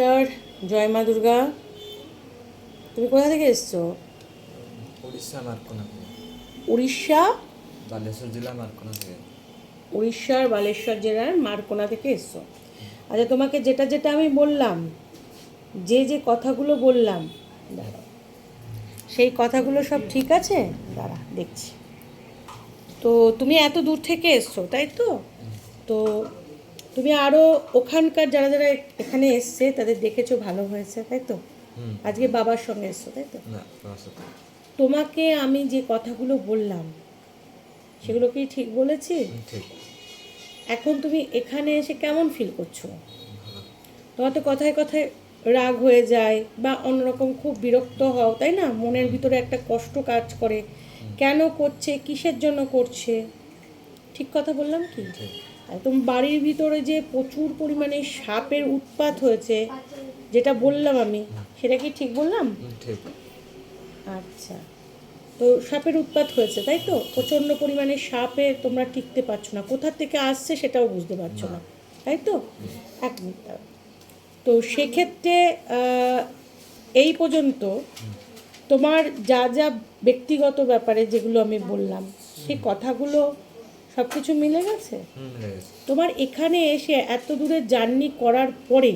Sir জয় মা দুর্গা তুমি কোথা থেকে এসছো? উড়িষ্যা মার্কোনা উড়িষ্যা? বালেশ্বর জেলা মার্কোনা থেকে। উড়িষ্যার বালেশ্বর জেলার মারকোনা থেকে এসছো। আচ্ছা তোমাকে যেটা যেটা আমি বললাম যে যে কথাগুলো বললাম দাঁড়াও। সেই কথাগুলো সব ঠিক আছে? দাঁড়া দেখছি। তো তুমি এত দূর থেকে এসছো তাই তো? তো তুমি আরও ওখানকার যারা যারা এখানে এসছে তাদের দেখেছ ভালো হয়েছে তাই তো? আজকে বাবার সঙ্গে এসছো তাই তো? তোমাকে আমি যে কথাগুলো বললাম সেগুলো কি ঠিক বলেছি? এখন তুমি এখানে এসে কেমন ফিল করছ? তোমার তো কথায় কথায় রাগ হয়ে যায় বা অন্যরকম খুব বিরক্ত হও তাই না? মনের ভিতরে একটা কষ্ট কাজ করে। কেন করছে কিসের জন্য করছে? ঠিক কথা বললাম কি? একদম বাড়ির ভিতরে যে প্রচুর পরিমাণে সাপের উৎপাত হয়েছে যেটা বললাম আমি সেটা কি ঠিক বললাম? ঠিক। আচ্ছা। তো সাপের উৎপাত হয়েছে তাই তো? প্রচণ্ড পরিমাণে সাপে তোমরা টিকতে পারছ না। কোথা থেকে আসছে সেটাও বুঝতে পারছ না তাই তো? এক মিনিট তো সেক্ষেত্রে এই পর্যন্ত তোমার যা যা ব্যক্তিগত ব্যাপারে যেগুলো আমি বললাম সেই কথাগুলো সব কিছু মিলে গেছে। তোমার এখানে এসে এত দূরে জার্নি করার পরে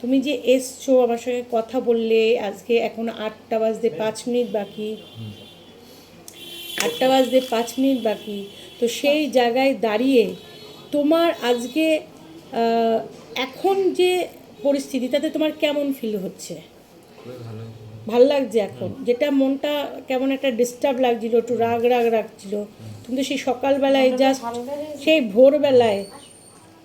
তুমি যে এসছো আমার সঙ্গে কথা বললে আজকে এখন আটটা বাজতে পাঁচ মিনিট বাকি। আটটা বাজতে পাঁচ মিনিট বাকি। তো সেই জায়গায় দাঁড়িয়ে তোমার আজকে এখন যে পরিস্থিতি তাতে তোমার কেমন ফিল হচ্ছে? ভালো লাগছে। এখন? যেটা মনটা কেমন একটা ডিস্টার্ব লাগছিল একটু রাগ রাগ রাখছিল কিন্তু সেই সকালবেলায় জাস্ট সেই ভোরবেলায়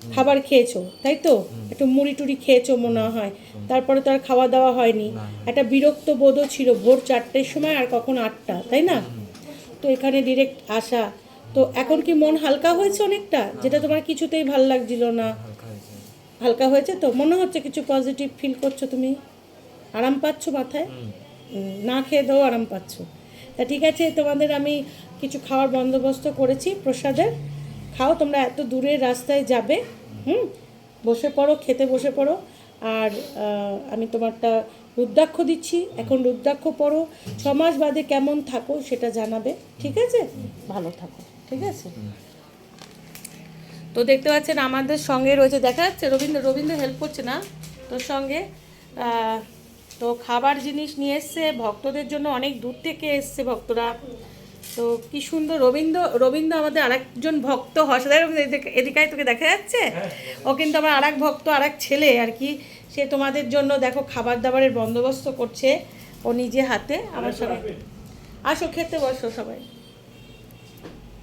খাবার খেয়েছো তাই তো? একটু মুড়ি টুড়ি খেয়েছো মনে হয়। তারপরে তো আর খাওয়া দাওয়া হয়নি। একটা বিরক্ত বোধও ছিল ভোর চারটের সময় আর কখন আটটা তাই না? তো এখানে ডিরেক্ট আসা। তো এখন কি মন হালকা হয়েছে অনেকটা? যেটা তোমার কিছুতেই ভালো লাগছিল না। হালকা হয়েছে। তো? মনে হচ্ছে কিছু পজিটিভ ফিল করছ তুমি? আরাম পাচ্ছ মাথায়? না খেয়ে দাও আরাম পাচ্ছ। তা ঠিক আছে, তোমাদের আমি কিছু খাওয়ার বন্দোবস্ত করেছি প্রসাদের। খাও, তোমরা এত দূরের রাস্তায় যাবে, হুম? বসে পড়ো, খেতে বসে পড়ো। আর আমি তোমারটা রুদ্রাক্ষ দিচ্ছি। এখন রুদ্রাক্ষ পড়ো। ছ মাস বাদে কেমন থাকো সেটা জানাবে, ঠিক আছে? ভালো থাকো, ঠিক আছে? তো দেখতে পাচ্ছেন আমাদের সঙ্গে রয়েছে, দেখা যাচ্ছে, রবীন্দ্র রবীন্দ্র হেল্প করছে না? তোর সঙ্গে তো খাবার জিনিস নিয়ে এসছে ভক্তদের জন্য অনেক দূর থেকে এসছে ভক্তরা। তো কি সুন্দর রবীন্দ্র রবীন্দ্র আমাদের আরেকজন ভক্ত হর্ষদার এদিকায় তোকে দেখা যাচ্ছে? ও কিন্তু আমার আরেক ভক্ত আরেক ছেলে আর কি। সে তোমাদের জন্য দেখো খাবার দাবারের বন্দোবস্ত করছে ও নিজে হাতে। আমার সবাই আসো খেতে বসো সবাই।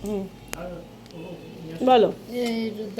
হুম। বলো।